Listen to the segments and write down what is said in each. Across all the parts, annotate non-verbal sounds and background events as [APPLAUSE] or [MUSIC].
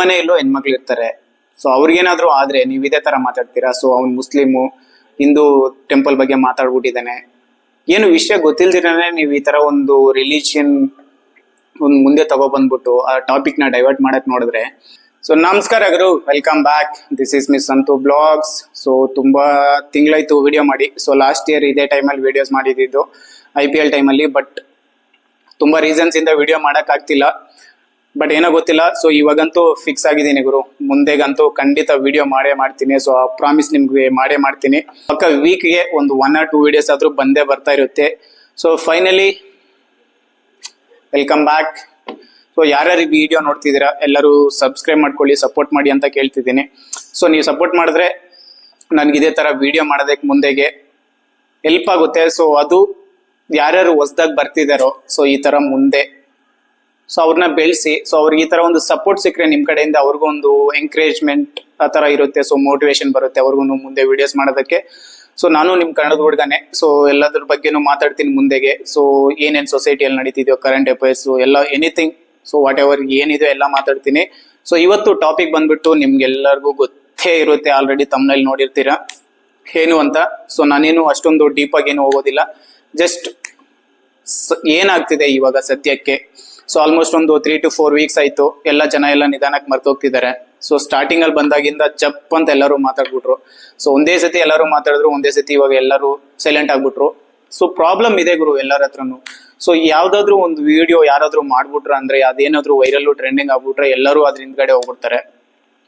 ಮನೆಯಲ್ಲೂ ಹೆಣ್ಮಕ್ಳು ಇರ್ತಾರೆ. ಸೊ ಅವ್ರಿಗೇನಾದ್ರೂ ಆದ್ರೆ ನೀವು ಇದೇ ತರ ಮಾತಾಡ್ತೀರಾ? ಸೊ ಅವ್ನು ಮುಸ್ಲಿಮು, ಹಿಂದೂ ಟೆಂಪಲ್ ಬಗ್ಗೆ ಮಾತಾಡ್ಬಿಟ್ಟಿದ್ದಾನೆ. ಏನು ವಿಷಯ ಗೊತ್ತಿಲ್ದಿರಾನೆ ನೀವು ಈ ತರ ಒಂದು ರಿಲಿಜಿಯನ್ ಒಂದು ಮುಂದೆ ತಗೊಬಂದ್ಬಿಟ್ಟು ಆ ಟಾಪಿಕ್ನ ಡೈವರ್ಟ್ ಮಾಡಕ್ ನೋಡಿದ್ರೆ. ಸೊ ನಮಸ್ಕಾರ ಗುರು welcome back this is miss Santhu blogs so ತುಂಬಾ ತಿಂಗಳಾಯ್ತು ವಿಡಿಯೋ ಮಾಡಿ. ಸೊ ಲಾಸ್ಟ್ ಇಯರ್ ಇದೇ ಟೈಮಲ್ಲಿ ವಿಡಿಯೋಸ್ ಮಾಡಿದ್ದು. ಐ ಪಿ ಎಲ್ ಟೈಮಲ್ಲಿ ಬಟ್ ತುಂಬಾ ರೀಸನ್ಸ್ ಇಂದ ವಿಡಿಯೋ ಮಾಡಕ್ ಆಗ್ತಿಲ್ಲ. ಬಟ್ ಏನೋ ಗೊತ್ತಿಲ್ಲ. ಸೊ ಇವಾಗಂತೂ ಫಿಕ್ಸ್ ಆಗಿದ್ದೀನಿ ಗುರು. ಮುಂದೆಗಂತೂ ಖಂಡಿತ ವಿಡಿಯೋ ಮಾಡೇ ಮಾಡ್ತೀನಿ. ಸೊ ಆ ಪ್ರಾಮಿಸ್ ನಿಮ್ಗೆ ಮಾಡೇ ಮಾಡ್ತೀನಿ. ಪಕ್ಕ ವೀಕ್ಗೆ ಒಂದು ಒನ್ ಆರ್ ಟೂ ವಿಡಿಯೋಸ್ ಆದರೂ ಬಂದೇ ಬರ್ತಾ ಇರುತ್ತೆ. So finally welcome back so ಯಾರ್ಯಾರು ಈ ವಿಡಿಯೋ ನೋಡ್ತಿದ್ದೀರಾ, ಎಲ್ಲರೂ ಸಬ್ಸ್ಕ್ರೈಬ್ ಮಾಡ್ಕೊಳ್ಳಿ ಸಪೋರ್ಟ್ ಮಾಡಿ ಅಂತ ಕೇಳ್ತಿದ್ದೀನಿ. ಸೊ ನೀವು ಸಪೋರ್ಟ್ ಮಾಡಿದ್ರೆ ನನಗೆ ಇದೇ ಥರ ವಿಡಿಯೋ ಮಾಡೋದಕ್ಕೆ ಮುಂದೆಗೆ ಹೆಲ್ಪ್ ಆಗುತ್ತೆ. ಸೊ ಅದು ಯಾರ್ಯಾರು ಹೊಸ್ದಾಗಿ ಬರ್ತಿದ್ದಾರೋ ಸೊ ಈ ಥರ ಮುಂದೆ ಸೊ ಅವ್ರನ್ನ ಬೆಳೆಸಿ ಸೊ ಅವ್ರಿಗೆ ಈ ತರ ಒಂದು ಸಪೋರ್ಟ್ ಸಿಕ್ಕರೆ ನಿಮ್ ಕಡೆಯಿಂದ ಅವ್ರಿಗೂ ಒಂದು ಎಂಕರೇಜ್ಮೆಂಟ್ ಆ ತರ ಇರುತ್ತೆ. ಸೊ ಮೋಟಿವೇಶನ್ ಬರುತ್ತೆ ಅವ್ರಿಗೂ ಮುಂದೆ ವಿಡಿಯೋಸ್ ಮಾಡೋದಕ್ಕೆ. ಸೊ ನಾನು ನಿಮ್ ಕನ್ನಡದ ಹುಡುಗನೆ. ಸೊ ಎಲ್ಲದ್ರ ಬಗ್ಗೆನೂ ಮಾತಾಡ್ತೀನಿ ಮುಂದೆಗೆ. ಸೊ ಏನೇನ್ ಸೊಸೈಟಿಯಲ್ಲಿ ನಡೀತಿದ್ಯೋ ಕರೆಂಟ್ ಅಫೇರ್ಸ್ ಎಲ್ಲ ಎನಿಥಿಂಗ್ ಸೊ ವಾಟ್ ಎವರ್ ಏನಿದೆಯೋ ಎಲ್ಲ ಮಾತಾಡ್ತೀನಿ. ಸೊ ಇವತ್ತು ಟಾಪಿಕ್ ಬಂದ್ಬಿಟ್ಟು ನಿಮ್ಗೆಲ್ಲರಿಗೂ ಗೊತ್ತೇ ಇರುತ್ತೆ. ಆಲ್ರೆಡಿ ತಮ್ಮನಲ್ಲಿ ನೋಡಿರ್ತೀರಾ? ಏನು ಅಂತ. ಸೊ ನಾನೇನು ಅಷ್ಟೊಂದು ಡೀಪ್ ಆಗಿ ಏನು ಹೋಗೋದಿಲ್ಲ. ಜಸ್ಟ್ ಏನಾಗ್ತಿದೆ ಇವಾಗ ಸದ್ಯಕ್ಕೆ? ಸೊ ಆಲ್ಮೋಸ್ಟ್ ಒಂದು ತ್ರೀ ಟು ಫೋರ್ ವೀಕ್ಸ್ ಆಯ್ತು. ಎಲ್ಲ ಜನ ಎಲ್ಲ ನಿಧಾನಕ್ಕೆ ಮರ್ತೋಗ್ತಿದ್ದಾರೆ. ಸೊ ಸ್ಟಾರ್ಟಿಂಗ್ ಅಲ್ಲಿ ಬಂದಾಗಿಂದ ಜಪ್ ಅಂತ ಎಲ್ಲರೂ ಮಾತಾಡ್ಬಿಟ್ರು. ಸೊ ಒಂದೇ ಸತಿ ಎಲ್ಲರೂ ಮಾತಾಡಿದ್ರು, ಒಂದೇ ಸತಿ ಇವಾಗ ಎಲ್ಲರೂ ಸೈಲೆಂಟ್ ಆಗ್ಬಿಟ್ರು. ಸೊ ಪ್ರಾಬ್ಲಮ್ ಇದೆ ಗುರು ಎಲ್ಲರ ಹತ್ರನು. ಸೊ ಯಾವ್ದಾದ್ರು ಒಂದು ವಿಡಿಯೋ ಯಾರಾದ್ರೂ ಮಾಡ್ಬಿಟ್ರ ಅಂದ್ರೆ ಅದೇನಾದ್ರೂ ವೈರಲ್ ಟ್ರೆಂಡಿಂಗ್ ಆಗ್ಬಿಟ್ರೆ ಎಲ್ಲರೂ ಅದ್ರ ಹಿಂದ್ಗಡೆ ಹೋಗ್ಬಿಡ್ತಾರೆ.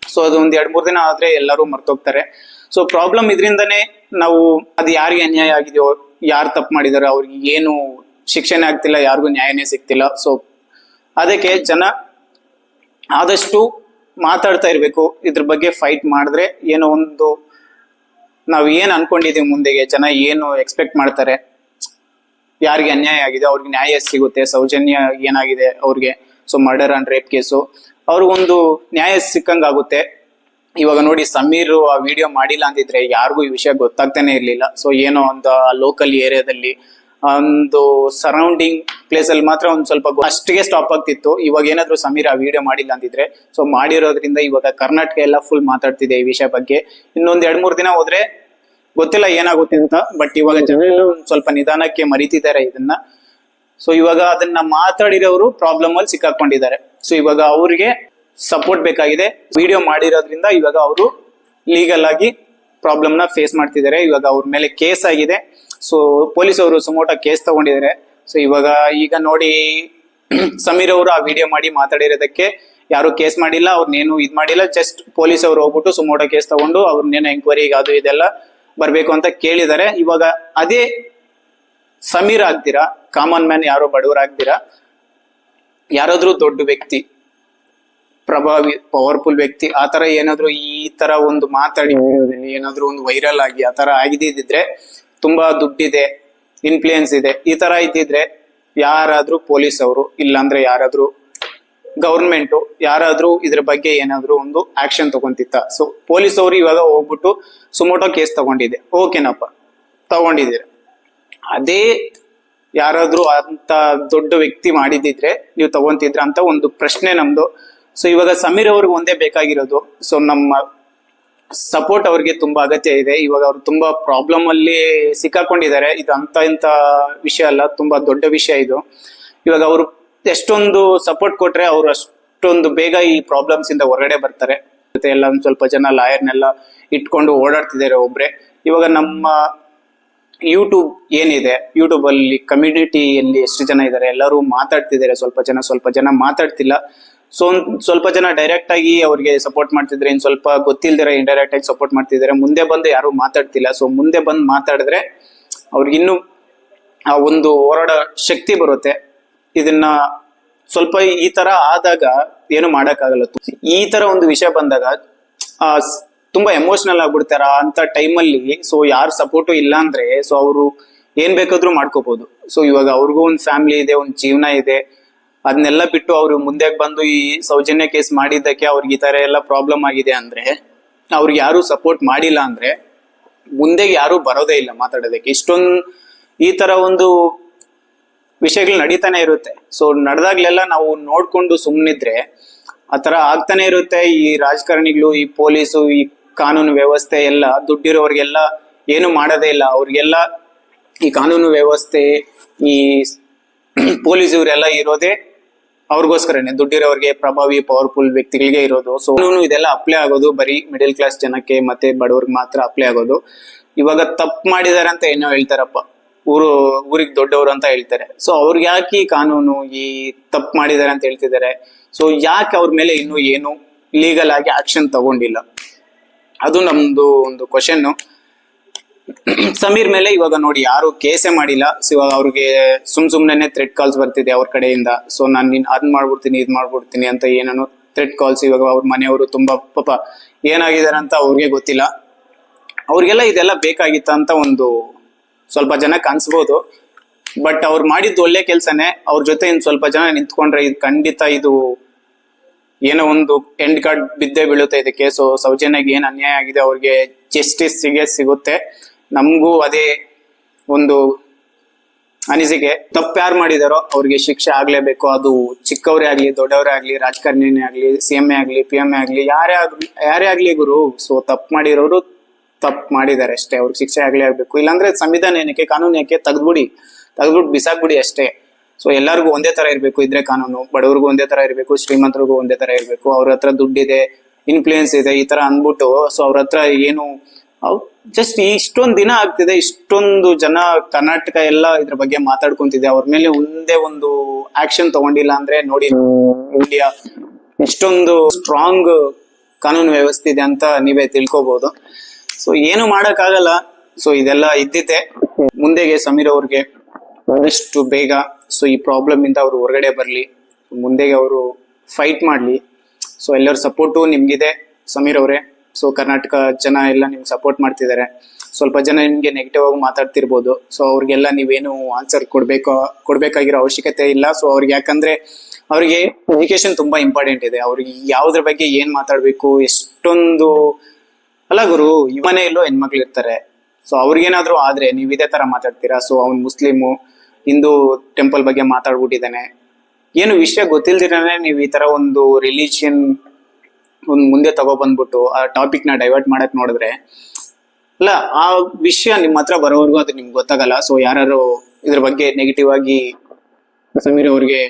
ಸೊ ಅದು ಒಂದ್ ಎರಡ್ ಮೂರ್ ದಿನ ಆದ್ರೆ ಎಲ್ಲರೂ ಮರ್ತೋಗ್ತಾರೆ. ಸೊ ಪ್ರಾಬ್ಲಮ್ ಇದರಿಂದನೇ ನಾವು ಅದು ಯಾರಿಗೆ ಅನ್ಯಾಯ ಆಗಿದೆಯೋ, ಯಾರು ತಪ್ಪು ಮಾಡಿದಾರೆ, ಅವ್ರಿಗೆ ಏನು ಶಿಕ್ಷಣ ಆಗ್ತಿಲ್ಲ, ಯಾರಿಗೂ ನ್ಯಾಯನೇ ಸಿಗ್ತಿಲ್ಲ. ಸೊ ಅದಕ್ಕೆ ಜನ ಆದಷ್ಟು ಮಾತಾಡ್ತಾ ಇರಬೇಕು. ಇದ್ರ ಬಗ್ಗೆ ಫೈಟ್ ಮಾಡಿದ್ರೆ ಏನೋ ಒಂದು ನಾವು ಏನು ಅನ್ಕೊಂಡಿದೀವಿ ಮುಂದೆಗೆ, ಜನ ಏನು ಎಕ್ಸ್ಪೆಕ್ಟ್ ಮಾಡ್ತಾರೆ. ಯಾರಿಗೆ ಅನ್ಯಾಯ ಆಗಿದೆ, ಅವ್ರಿಗೆ ನ್ಯಾಯ ಸಿಗುತ್ತೆ, ಸೌಜನ್ಯ ಏನಾಗಿದೆ ಅವ್ರಿಗೆ. So murder and rape case ಅವ್ರಿಗೊಂದು ನ್ಯಾಯ ಸಿಕ್ಕಂಗ್ ಆಗುತ್ತೆ ಇವಾಗ ನೋಡಿ, ಸಮೀರ್ ಆ ವಿಡಿಯೋ ಮಾಡಿಲ್ಲ ಅಂದಿದ್ರೆ ಯಾರಿಗೂ ಈ ವಿಷಯ ಗೊತ್ತಾಗ್ತಾನೆ ಇರ್ಲಿಲ್ಲ. ಸೊ ಏನೋ ಒಂದು ಲೋಕಲ್ ಏರಿಯಾದಲ್ಲಿ ಒಂದು ಸರೌಂಡಿಂಗ್ ಪ್ಲೇಸ್ ಅಲ್ಲಿ ಮಾತ್ರ ಒಂದ್ ಸ್ವಲ್ಪ ಅಷ್ಟಿಗೆ ಸ್ಟಾಪ್ ಆಗ್ತಿತ್ತು. ಇವಾಗ ಏನಾದ್ರು ಸಮೀರ್ ಆ ವಿಡಿಯೋ ಮಾಡಿಲ್ಲ ಅಂದಿದ್ರೆ. ಸೊ ಮಾಡಿರೋದ್ರಿಂದ ಇವಾಗ ಕರ್ನಾಟಕ ಎಲ್ಲ ಫುಲ್ ಮಾತಾಡ್ತಿದೆ ಈ ವಿಷಯ ಬಗ್ಗೆ. ಇನ್ನೊಂದ್ ಎರಡ್ ಮೂರ್ ದಿನ ಹೋದ್ರೆ ಗೊತ್ತಿಲ್ಲ ಏನಾಗುತ್ತೆ ಅಂತ ಬಟ್ ಇವಾಗ ಜನರೆಲ್ಲ ಒಂದ್ ಸ್ವಲ್ಪ ನಿಧಾನಕ್ಕೆ ಮರಿತಿದ್ದಾರೆ ಇದನ್ನ. ಸೊ ಇವಾಗ ಅದನ್ನ ಮಾತಾಡಿರೋರು ಪ್ರಾಬ್ಲಮ್ ಅಲ್ಲಿ ಸಿಕ್ಕಾಕೊಂಡಿದ್ದಾರೆ. ಸೊ ಇವಾಗ ಅವ್ರಿಗೆ ಸಪೋರ್ಟ್ ಬೇಕಾಗಿದೆ. ವಿಡಿಯೋ ಮಾಡಿರೋದ್ರಿಂದ ಇವಾಗ ಅವರು ಲೀಗಲ್ ಆಗಿ ಪ್ರಾಬ್ಲಮ್ನ ಫೇಸ್ ಮಾಡ್ತಿದ್ದಾರೆ. ಇವಾಗ ಅವ್ರ ಮೇಲೆ ಕೇಸ್ ಆಗಿದೆ. ಸೊ ಪೊಲೀಸ್ ಅವರು ಸುಮೋಟ ಕೇಸ್ ತಗೊಂಡಿದ್ದಾರೆ ಸೊ ಇವಾಗ ಈಗ ನೋಡಿ [CLEARS THROAT] ಸಮೀರ್ ಅವರು ಆ ವಿಡಿಯೋ ಮಾಡಿ ಮಾತಾಡಿರೋದಕ್ಕೆ ಯಾರು ಕೇಸ್ ಮಾಡಿಲ್ಲ ಅವ್ರನ್ನೇನು ಇದ್ ಮಾಡಿಲ್ಲ ಜಸ್ಟ್ ಪೊಲೀಸ್ ಅವರು ಹೋಗ್ಬಿಟ್ಟು ಸುಮೋಟ ಕೇಸ್ ತಗೊಂಡು ಅವ್ರನ್ನೇನು ಎಂಕ್ವೈರಿ ಅದು ಇದೆಲ್ಲ ಬರ್ಬೇಕು ಅಂತ ಕೇಳಿದ್ದಾರೆ ಇವಾಗ ಅದೇ ಸಮೀರ್ ಆಗ್ತೀರಾ, ಕಾಮನ್ ಮ್ಯಾನ್ ಯಾರೋ ಬಡವರಾಗ್ತೀರಾ ಯಾರಾದರೂ ದೊಡ್ಡ ವ್ಯಕ್ತಿ, ಪ್ರಭಾವಿ ಪವರ್ಫುಲ್ ವ್ಯಕ್ತಿ, ಆ ತರ ಏನಾದ್ರು ಈ ತರ ಒಂದು ಮಾತಾಡಿ, ಏನಾದ್ರು ಒಂದು ವೈರಲ್ ಆಗಿ ಆ ತರ ಆಗಿದ್ದಿದ್ರೆ ತುಂಬಾ ದುಡ್ಡಿದೆ ಇನ್ಫ್ಲೂಯೆನ್ಸ್ ಇದೆ, ಈ ತರ ಇದ್ದಿದ್ರೆ ಯಾರಾದ್ರೂ ಪೊಲೀಸ್ ಅವರು, ಇಲ್ಲಾಂದ್ರೆ ಯಾರಾದ್ರೂ ಗೌರ್ಮೆಂಟು ಯಾರಾದ್ರೂ ಇದ್ರ ಬಗ್ಗೆ ಏನಾದ್ರೂ ಒಂದು ಆಕ್ಷನ್ ತಗೊಂತಿತ್ತ ಸೊ ಪೊಲೀಸ್ ಅವರು ಇವಾಗ ಹೋಗ್ಬಿಟ್ಟು ಸುಮೋಟೋ ಕೇಸ್ ತಗೊಂಡಿದೆ. ಓಕೆನಪ್ಪ ತಗೊಂಡಿದ್ದೀರ. ಅದೇ ಯಾರಾದ್ರೂ ಅಂತ ದೊಡ್ಡ ವ್ಯಕ್ತಿ ಮಾಡಿದಿದ್ರೆ ನೀವು ತಗೊಂತಿದ್ರ ಅಂತ ಒಂದು ಪ್ರಶ್ನೆ ನಮ್ದು. ಸೊ ಇವಾಗ ಸಮೀರ್ ಅವ್ರಿಗೆ ಒಂದೇ ಬೇಕಾಗಿರೋದು. ಸೊ ನಮ್ಮ ಸಪೋರ್ಟ್ ಅವ್ರಿಗೆ ತುಂಬಾ ಅಗತ್ಯ ಇದೆ. ಇವಾಗ ಅವ್ರು ತುಂಬಾ ಪ್ರಾಬ್ಲಮ್ ಅಲ್ಲಿ ಸಿಕ್ಕಾಕೊಂಡಿದ್ದಾರೆ. ಇದು ಅಂತ ಇಂತ ವಿಷಯ ಅಲ್ಲ, ತುಂಬಾ ದೊಡ್ಡ ವಿಷಯ ಇದು. ಇವಾಗ ಅವರು ಎಷ್ಟೊಂದು ಸಪೋರ್ಟ್ ಕೊಟ್ರೆ ಅವ್ರು ಅಷ್ಟೊಂದು ಬೇಗ ಈ ಪ್ರಾಬ್ಲಮ್ಸ್ ಇಂದ ಹೊರಗಡೆ ಬರ್ತಾರೆ. ಮತ್ತೆ ಎಲ್ಲ ಒಂದ್ ಸ್ವಲ್ಪ ಜನ ಲಾಯರ್ನೆಲ್ಲ ಇಟ್ಕೊಂಡು ಓಡಾಡ್ತಿದ್ದಾರೆ ಒಬ್ರೆ. ಇವಾಗ ನಮ್ಮ ಯೂಟ್ಯೂಬ್ ಏನಿದೆ? ಯೂಟ್ಯೂಬ್ ಅಲ್ಲಿ ಕಮ್ಯುನಿಟಿಯಲ್ಲಿ ಎಷ್ಟು ಜನ ಇದ್ದಾರೆ? ಎಲ್ಲರೂ ಮಾತಾಡ್ತಿದ್ದಾರೆ. ಸ್ವಲ್ಪ ಜನ ಸ್ವಲ್ಪ ಜನ ಮಾತಾಡ್ತಿಲ್ಲ. ಸೊ ಸ್ವಲ್ಪ ಜನ ಡೈರೆಕ್ಟ್ ಆಗಿ ಅವ್ರಿಗೆ ಸಪೋರ್ಟ್ ಮಾಡ್ತಿದ್ರೆ, ಇನ್ ಸ್ವಲ್ಪ ಗೊತ್ತಿಲ್ದಿರ ಇಂಡೈರೆಕ್ಟ್ ಆಗಿ ಸಪೋರ್ಟ್ ಮಾಡ್ತಿದ್ದಾರೆ. ಮುಂದೆ ಬಂದು ಯಾರು ಮಾತಾಡ್ತಿಲ್ಲ. ಸೊ ಮುಂದೆ ಬಂದು ಮಾತಾಡಿದ್ರೆ ಅವ್ರಿಗೆ ಇನ್ನೂ ಆ ಒಂದು ಹೋರಾಡೋ ಶಕ್ತಿ ಬರುತ್ತೆ. ಇದನ್ನ ಸ್ವಲ್ಪ ಈ ತರ ಆದಾಗ ಏನು ಮಾಡೋಕ್ಕಾಗಲ್ಲ. ಈ ತರ ಒಂದು ವಿಷಯ ಬಂದಾಗ, ಆ ತುಂಬಾ ಎಮೋಷನಲ್ ಆಗ್ಬಿಡ್ತಾರ ಅಂತ ಟೈಮಲ್ಲಿ ಸೊ ಯಾರು ಸಪೋರ್ಟು ಇಲ್ಲ ಅಂದ್ರೆ ಸೊ ಅವರು ಏನ್ ಬೇಕಾದ್ರೂ ಮಾಡ್ಕೋಬಹುದು ಸೊ ಇವಾಗ ಅವ್ರಿಗೂ ಒಂದು ಫ್ಯಾಮಿಲಿ ಇದೆ, ಒಂದು ಜೀವನ ಇದೆ. ಅದನ್ನೆಲ್ಲ ಬಿಟ್ಟು ಅವರು ಮುಂದೆ ಬಂದು ಈ ಸೌಜನ್ಯ ಕೇಸ್ ಮಾಡಿದ್ದಕ್ಕೆ ಅವ್ರಿಗೆ ಈ ತರ ಎಲ್ಲ ಪ್ರಾಬ್ಲಮ್ ಆಗಿದೆ ಅಂದ್ರೆ ಅವ್ರಿಗೆ ಯಾರು ಸಪೋರ್ಟ್ ಮಾಡಿಲ್ಲ ಅಂದ್ರೆ ಮುಂದೆ ಯಾರು ಬರೋದೇ ಇಲ್ಲ ಮಾತಾಡೋದಕ್ಕೆ. ಇಷ್ಟೊಂದು ಈ ತರ ಒಂದು ವಿಷಯಗಳು ನಡೀತಾನೆ ಇರುತ್ತೆ. ಸೊ ನಡೆದಾಗ್ಲೆಲ್ಲ ನಾವು ನೋಡ್ಕೊಂಡು ಸುಮ್ಮನಿದ್ರೆ ಆ ತರ ಆಗ್ತಾನೆ ಇರುತ್ತೆ. ಈ ರಾಜಕಾರಣಿಗಳು, ಈ ಪೊಲೀಸು, ಈ ಕಾನೂನು ವ್ಯವಸ್ಥೆ ಎಲ್ಲ, ದುಡ್ಡಿರೋರಿಗೆಲ್ಲ ಏನು ಮಾಡೋದೇ ಇಲ್ಲ. ಅವ್ರಿಗೆಲ್ಲ ಈ ಕಾನೂನು ವ್ಯವಸ್ಥೆ, ಈ [CLEARS THROAT] ಪೊಲೀಸ್ ಇವರೆಲ್ಲ ಇರೋದೇ ಅವ್ರಿಗೋಸ್ಕರನೇ ದುಡ್ಡಿರೋರಿಗೆ ಪ್ರಭಾವಿ ಪವರ್ಫುಲ್ ವ್ಯಕ್ತಿಗಳಿಗೆ ಇರೋದು. ಸೊ ಇದೆಲ್ಲ ಅಪ್ಲೈ ಆಗೋದು ಬರೀ ಮಿಡಿಲ್ ಕ್ಲಾಸ್ ಜನಕ್ಕೆ ಮತ್ತೆ ಬಡವ್ರಿಗೆ ಮಾತ್ರ ಅಪ್ಲೈ ಆಗೋದು. ಇವಾಗ ತಪ್ಪು ಮಾಡಿದಾರೆ ಅಂತ ಏನೋ ಹೇಳ್ತಾರಪ್ಪ. ಊರು, ಊರಿಗೆ ದೊಡ್ಡವರು ಅಂತ ಹೇಳ್ತಾರೆ. ಸೊ ಅವ್ರಿಗೆ ಯಾಕೆ ಈ ಕಾನೂನು, ಈ ತಪ್ಪು ಮಾಡಿದ್ದಾರೆ ಅಂತ ಹೇಳ್ತಿದ್ದಾರೆ? ಸೊ ಯಾಕೆ ಅವ್ರ ಮೇಲೆ ಇನ್ನೂ ಏನು ಲೀಗಲ್ ಆಗಿ ಆಕ್ಷನ್ ತಗೊಂಡಿಲ್ಲ? ಅದು ನಮ್ದು ಒಂದು ಕ್ವಶನ್ ಸಮೀರ್ ಮೇಲೆ ಇವಾಗ ನೋಡಿ ಯಾರು ಕೇಸೆ ಮಾಡಿಲ್ಲ. ಸೊ ಇವಾಗ ಅವ್ರಿಗೆ ಸುಮ್ ಸುಮ್ನೆ ಥ್ರೆಡ್ ಕಾಲ್ಸ್ ಬರ್ತಿದೆ ಅವ್ರ ಕಡೆಯಿಂದ. ಸೊ ನಾನು ನಿನ್ ಅದ್ ಮಾಡ್ಬಿಡ್ತೀನಿ, ಇದ್ ಮಾಡ್ಬಿಡ್ತೀನಿ ಅಂತ ಏನೋ ಥ್ರೆಡ್ ಕಾಲ್ಸ್ ಇವಾಗ ಅವ್ರ ಮನೆಯವರು ತುಂಬಾ ಪಾಪ ಏನಾಗಿದ್ದಾರೆ ಅಂತ ಅವ್ರಿಗೆ ಗೊತ್ತಿಲ್ಲ. ಅವ್ರಿಗೆಲ್ಲ ಇದೆಲ್ಲ ಬೇಕಾಗಿತ್ತ ಅಂತ ಒಂದು ಸ್ವಲ್ಪ ಜನ ಅನ್ಸ್ಬೋದು ಬಟ್ ಅವ್ರು ಮಾಡಿದ್ದು ಒಳ್ಳೆ ಕೆಲಸನೇ. ಅವ್ರ ಜೊತೆ ಇನ್ ಸ್ವಲ್ಪ ಜನ ನಿಂತ್ಕೊಂಡ್ರೆ ಇದು ಖಂಡಿತ ಇದು ಏನೋ ಒಂದು ಎಂಡ್ ಕಾರ್ಡ್ ಬಿದ್ದೇ ಬೀಳುತ್ತೆ ಇದಕ್ಕೆ. ಸೊ ಸೌಜನ್ಯಗೆ ಏನು ಅನ್ಯಾಯ ಆಗಿದೆ ಅವ್ರಿಗೆ ಜಸ್ಟಿಸ್ ಸಿಗೇ ಸಿಗುತ್ತೆ. ನಮಗೂ ಅದೇ ಒಂದು ಅನಿಸಿಕೆ. ತಪ್ಪು ಯಾರು ಮಾಡಿದಾರೋ ಅವ್ರಿಗೆ ಶಿಕ್ಷೆ ಆಗಲೇಬೇಕು. ಅದು ಚಿಕ್ಕವರೇ ಆಗಲಿ, ದೊಡ್ಡವರೇ ಆಗಲಿ, ರಾಜಕಾರಣಿನೇ ಆಗಲಿ, ಸಿ ಎಂ ಎ ಆಗಲಿ, ಪಿ ಎಂ ಎ ಆಗಲಿ, ಯಾರೇ ಆಗಲಿ ಯಾರೇ ಆಗಲಿ ಗುರು. ಸೊ ತಪ್ಪು ಮಾಡಿರೋರು ತಪ್ಪು ಮಾಡಿದ್ದಾರೆ ಅಷ್ಟೇ. ಅವ್ರಿಗೆ ಶಿಕ್ಷೆ ಆಗಲೇ ಆಗಬೇಕು. ಇಲ್ಲಾಂದ್ರೆ ಸಂವಿಧಾನ ಏನಕ್ಕೆ, ಕಾನೂನು ಯಾಕೆ ತೆಗ್ದ್ಬಿಡಿ. ತೆಗ್ದ್ಬಿಟ್ಟು ಬಿಸಾಕ್ಬಿಡಿ ಅಷ್ಟೇ. ಸೊ ಎಲ್ಲರಿಗೂ ಒಂದೇ ತರ ಇರಬೇಕು. ಇದ್ರೆ ಕಾನೂನು. ಬಡವರಿಗೂ ಒಂದೇ ತರ ಇರಬೇಕು. ಶ್ರೀಮಂತರಿಗೂ ಒಂದೇ ತರ ಇರಬೇಕು. ಅವ್ರ ಹತ್ರ ದುಡ್ಡಿದೆ ಇನ್ಫ್ಲೂಯೆನ್ಸ್ ಇದೆ, ಈ ತರ ಅಂದ್ಬಿಟ್ಟು. ಸೊ ಅವ್ರ ಹತ್ರ ಏನು ಜಸ್ಟ್ ಇಷ್ಟೊಂದು ದಿನ ಆಗ್ತಿದೆ, ಇಷ್ಟೊಂದು ಜನ ಕರ್ನಾಟಕ ಎಲ್ಲ ಇದ್ರ ಬಗ್ಗೆ ಮಾತಾಡ್ಕೊಂತಿದೆ. ಅವ್ರ ಮೇಲೆ ಒಂದೇ ಒಂದು ಆಕ್ಷನ್ ತಗೊಂಡಿಲ್ಲ ಅಂದ್ರೆ ನೋಡಿ ಇಂಡಿಯಾ ಇಷ್ಟೊಂದು ಸ್ಟ್ರಾಂಗ್ ಕಾನೂನು ವ್ಯವಸ್ಥೆ ಇದೆ ಅಂತ ನೀವೇ ತಿಳ್ಕೊಬಹುದು ಸೊ ಏನು ಮಾಡಕ್ಕಾಗಲ್ಲ. ಸೊ ಇದೆಲ್ಲ ಇದ್ದಿದೆ ಮುಂದೆಗೆ ಸಮೀರ್ ಅವ್ರಿಗೆ ಆದಷ್ಟು ಬೇಗ. ಸೊ ಈ ಪ್ರಾಬ್ಲಮ್ ಇಂದ ಅವ್ರು ಹೊರಗಡೆ ಬರ್ಲಿ. ಮುಂದೆಗೆ ಅವರು ಫೈಟ್ ಮಾಡ್ಲಿ. ಸೊ ಎಲ್ಲರ ಸಪೋರ್ಟು ನಿಮ್ಗಿದೆ. ಸಮೀರ್ ಅವರೇ ಸೊ ಕರ್ನಾಟಕ ಜನ ಎಲ್ಲ ನಿಮ್ಗೆ ಸಪೋರ್ಟ್ ಮಾಡ್ತಿದ್ದಾರೆ ಸ್ವಲ್ಪ ಜನ ನಿಮ್ಗೆ ನೆಗೆಟಿವ್ ಆಗಿ ಮಾತಾಡ್ತಿರ್ಬೋದು. ಸೊ ಅವ್ರಿಗೆಲ್ಲ ನೀವೇನು ಆನ್ಸರ್ ಕೊಡ್ಬೇಕು, ಕೊಡ್ಬೇಕಾಗಿರೋ ಅವಶ್ಯಕತೆ ಇಲ್ಲ. ಸೊ ಅವ್ರಿಗೆ ಯಾಕಂದ್ರೆ ಅವರಿಗೆ ಎಜುಕೇಶನ್ ತುಂಬಾ ಇಂಪಾರ್ಟೆಂಟ್ ಇದೆ. ಅವ್ರಿಗೆ ಯಾವ್ದ್ರ ಬಗ್ಗೆ ಏನ್ ಮಾತಾಡ್ಬೇಕು, ಎಷ್ಟೊಂದು ಅಲ್ಲ ಗುರು ಮನೆಯಲ್ಲೂ ಹೆಣ್ಮಕ್ಳು ಇರ್ತಾರೆ. ಸೊ ಅವ್ರಿಗೇನಾದ್ರೂ ಆದ್ರೆ ನೀವು ಇದೇ ತರ ಮಾತಾಡ್ತೀರಾ? ಸೊ ಅವ್ನ್ ಮುಸ್ಲಿಮು, ಹಿಂದೂ ಟೆಂಪಲ್ ಬಗ್ಗೆ ಮಾತಾಡ್ಬಿಟ್ಟಿದ್ದಾನೆ. ಏನು ವಿಷಯ ಗೊತ್ತಿಲ್ದಿರಾನೆ ನೀವು ಈ ತರ ಒಂದು ರಿಲಿಜಿಯನ್ ಒಂದ್ ಮುಂದೆ ತಗೊಬಂದ್ಬಿಟ್ಟು ಆ ಟಾಪಿಕ್ನ ಡೈವರ್ಟ್ ಮಾಡಕ್ ನೋಡಿದ್ರೆ, ಅಲ್ಲ, ಆ ವಿಷಯ ನಿಮ್ಮ ಹತ್ರ ಬರೋವರೆಗೂ ಅದು ನಿಮ್ಗೆ ಗೊತ್ತಾಗಲ್ಲ. ಸೊ ಯಾರು ಇದ್ರ ಬಗ್ಗೆ ನೆಗೆಟಿವ್ ಆಗಿ ಸಮೀರ್ ಅವ್ರಿಗೆ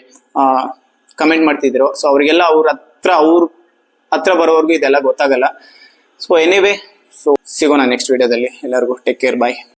ಕಮೆಂಟ್ ಮಾಡ್ತಿದ್ರು. ಸೊ ಅವ್ರಿಗೆಲ್ಲ ಅವ್ರ ಹತ್ರ ಅವ್ರ ಹತ್ರ ಬರೋವರೆಗೂ ಇದೆಲ್ಲ ಗೊತ್ತಾಗಲ್ಲ. ಸೊ ಎನಿವೇ ಸೊ ಸಿಗೋಣ ನೆಕ್ಸ್ಟ್ ವಿಡಿಯೋದಲ್ಲಿ ಎಲ್ಲರಿಗೂ ಟೇಕ್ ಕೇರ್ ಬಾಯ್